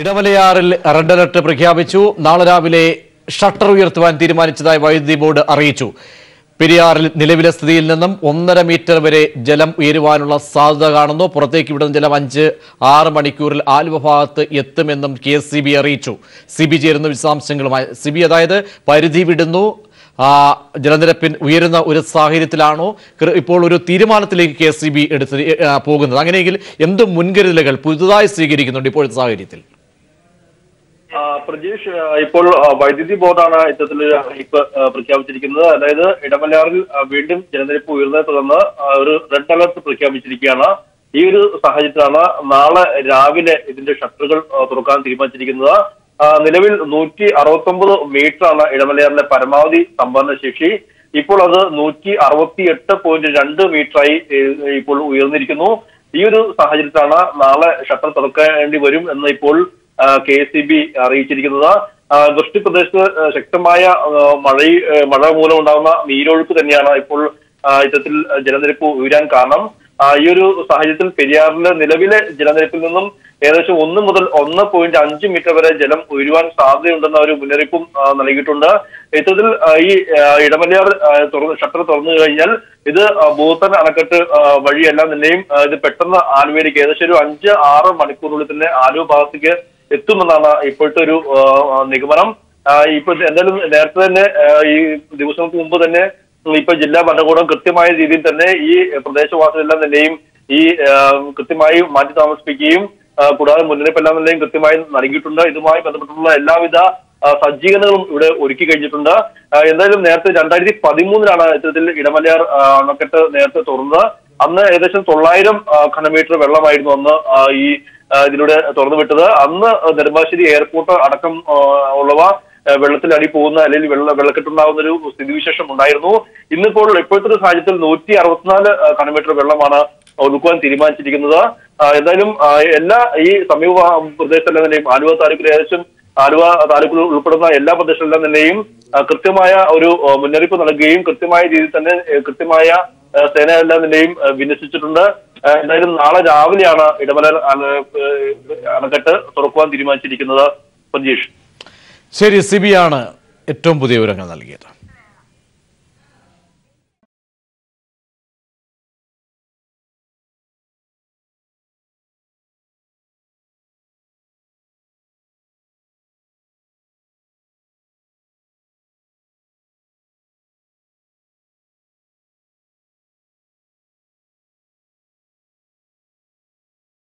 ഇടമലയാറിൽ red alert പ്രഖ്യാപിച്ചു. നാളെ രാവിലെ ഷട്ടർ ഉയർത്തുവാൻ തീരുമാനിച്ചതായി വൈദ്യുതി ബോർഡ് അറിയിച്ചു. പെരിയാറിൽ നിലവിലെ സ്ഥിതിയിൽ നിന്നും ഒന്നര മീറ്റർ വരെ ജലം ഉയരുവാനുള്ള സാധ്യത കാണുന്നു. പുറത്തേക്ക് വിടുന്ന ജലം അഞ്ച് ആറ് മണിക്കൂറിൽ ആലുവ ഭാഗത്ത് എത്തുമെന്നും കെ സി ബി അറിയിച്ചു. സി ബി ചേരുന്ന വിശദാംശങ്ങളുമായി സി ബി അതായത് പരിധി വിടുന്നു. ജലനിരപ്പിൻ ഉയരുന്ന ഒരു സാഹചര്യത്തിലാണോ? ഇപ്പോൾ ഒരു തീരുമാനത്തിലേക്ക് കെ സി ബി എടുത്ത് പോകുന്നത്. അങ്ങനെയെങ്കിൽ എന്ത് മുൻകരുതലുകൾ പുതുതായി സ്വീകരിക്കുന്നുണ്ട് ഇപ്പോഴത്തെ സാഹചര്യത്തിൽ. പ്രജീഷ് ഇപ്പോൾ വൈദ്യുതി ബോർഡാണ് ഇത്തരത്തിൽ അറിയിപ്പ് പ്രഖ്യാപിച്ചിരിക്കുന്നത്. അതായത് ഇടമലയാറിൽ വീണ്ടും ജലനിരപ്പ് ഉയർന്നതിനെ തുടർന്ന് ഒരു റെഡ് അലർട്ട് പ്രഖ്യാപിച്ചിരിക്കുകയാണ്. ഈ ഒരു സാഹചര്യത്തിലാണ് നാളെ രാവിലെ ഇതിന്റെ ഷട്ടറുകൾ തുറക്കാൻ തീരുമാനിച്ചിരിക്കുന്നത്. നിലവിൽ നൂറ്റി അറുപത്തൊമ്പത് മീറ്ററാണ് ഇടമലയാറിന്റെ പരമാവധി സംഭരണ ശേഷി. ഇപ്പോൾ അത് നൂറ്റി അറുപത്തി എട്ട് പോയിന്റ് രണ്ട് മീറ്ററായി ഇപ്പോൾ ഉയർന്നിരിക്കുന്നു. ഈ ഒരു സാഹചര്യത്തിലാണ് നാളെ ഷട്ടർ തുറക്കേണ്ടി വരും എന്ന് ഇപ്പോൾ കെ എസ് സി ബി അറിയിച്ചിരിക്കുന്നത്. വൃഷ്ടിപ്രദേശത്ത് വൃഷ്ടി പ്രദേശത്ത് ശക്തമായ മഴ മഴ മൂലം ഉണ്ടാകുന്ന നീരൊഴുക്ക് തന്നെയാണ് ഇപ്പോൾ ഇത്തരത്തിൽ ജലനിരപ്പ് ഉയരാൻ കാരണം. ഈ ഒരു സാഹചര്യത്തിൽ പെരിയാറിന്റെ നിലവിലെ ജലനിരപ്പിൽ നിന്നും ഏകദേശം ഒന്ന് മുതൽ ഒന്ന് പോയിന്റ് അഞ്ച് മീറ്റർ വരെ ജലം ഉയരുവാൻ സാധ്യതയുണ്ടെന്ന ഒരു മുന്നറിയിപ്പും നൽകിയിട്ടുണ്ട്. ഇത്തരത്തിൽ ഈ ഇടമലയാർ തുറന്ന് ഷട്ടർ തുറന്നു കഴിഞ്ഞാൽ ഇത് ഭൂത്തൻ അണക്കെട്ട് വഴിയെല്ലാം തന്നെയും ഇത് പെട്ടെന്ന് ആലുവയിലേക്ക് ഏകദേശം ഒരു അഞ്ച് ആറ് മണിക്കൂറിനുള്ളിൽ തന്നെ ആലുവ ഭാഗത്തേക്ക് എത്തുമെന്നാണ് ഇപ്പോഴത്തെ ഒരു നിഗമനം. ഇപ്പൊ എന്തായാലും നേരത്തെ തന്നെ ഈ ദിവസങ്ങൾക്ക് മുമ്പ് തന്നെ ഇപ്പൊ ജില്ലാ ഭരണകൂടം കൃത്യമായ രീതിയിൽ തന്നെ ഈ പ്രദേശവാസികളെല്ലാം തന്നെയും ഈ കൃത്യമായി മാറ്റി താമസിപ്പിക്കുകയും കൂടാതെ മുന്നറിയിപ്പെല്ലാം തന്നെയും കൃത്യമായി നൽകിയിട്ടുണ്ട്. ഇതുമായി ബന്ധപ്പെട്ടുള്ള എല്ലാവിധ സജ്ജീകരണങ്ങളും ഇവിടെ ഒരുക്കി കഴിഞ്ഞിട്ടുണ്ട്. എന്തായാലും നേരത്തെ രണ്ടായിരത്തി പതിമൂന്നിലാണ് ഇത്തരത്തിൽ ഇടമലയാർ അണക്കെട്ട് നേരത്തെ തുറന്നത്. അന്ന് ഏകദേശം തൊള്ളായിരം ഘനമീറ്റർ വെള്ളമായിരുന്നു അന്ന് ഈ ഇതിലൂടെ തുറന്നു വിട്ടത്. അന്ന് നെടുമ്പാശ്ശേരി എയർപോർട്ട് അടക്കം ഉള്ളവ വെള്ളത്തിലടി പോകുന്ന അല്ലെങ്കിൽ വെള്ള വെള്ളക്കെട്ടുണ്ടാകുന്ന ഒരു സ്ഥിതിവിശേഷം ഉണ്ടായിരുന്നു. ഇന്നിപ്പോൾ ഇപ്പോഴത്തെ ഒരു സാഹചര്യത്തിൽ നൂറ്റി അറുപത്തിനാല് കണമീറ്റർ വെള്ളമാണ് ഒതുക്കുവാൻ തീരുമാനിച്ചിരിക്കുന്നത്. എന്തായാലും എല്ലാ ഈ സമീപ പ്രദേശത്തെല്ലാം തന്നെയും ആലുവ താലൂക്കിൽ ഏകദേശം ആലുവ താലൂക്കിൽ ഉൾപ്പെടുന്ന എല്ലാ പ്രദേശങ്ങളിലും തന്നെയും കൃത്യമായ ഒരു മുന്നറിയിപ്പ് നൽകുകയും കൃത്യമായ രീതിയിൽ തന്നെ കൃത്യമായ സേന എല്ലാം തന്നെയും വിന്യസിച്ചിട്ടുണ്ട്. എന്തായാലും നാളെ രാവിലെയാണ് ഇടമല അണ- അണക്കെട്ട് തുറക്കുവാൻ തീരുമാനിച്ചിരിക്കുന്നത്. പ്രജീഷ് ശരി സിബിയാണ് ഏറ്റവും പുതിയ വിവരങ്ങൾ നൽകിയത്.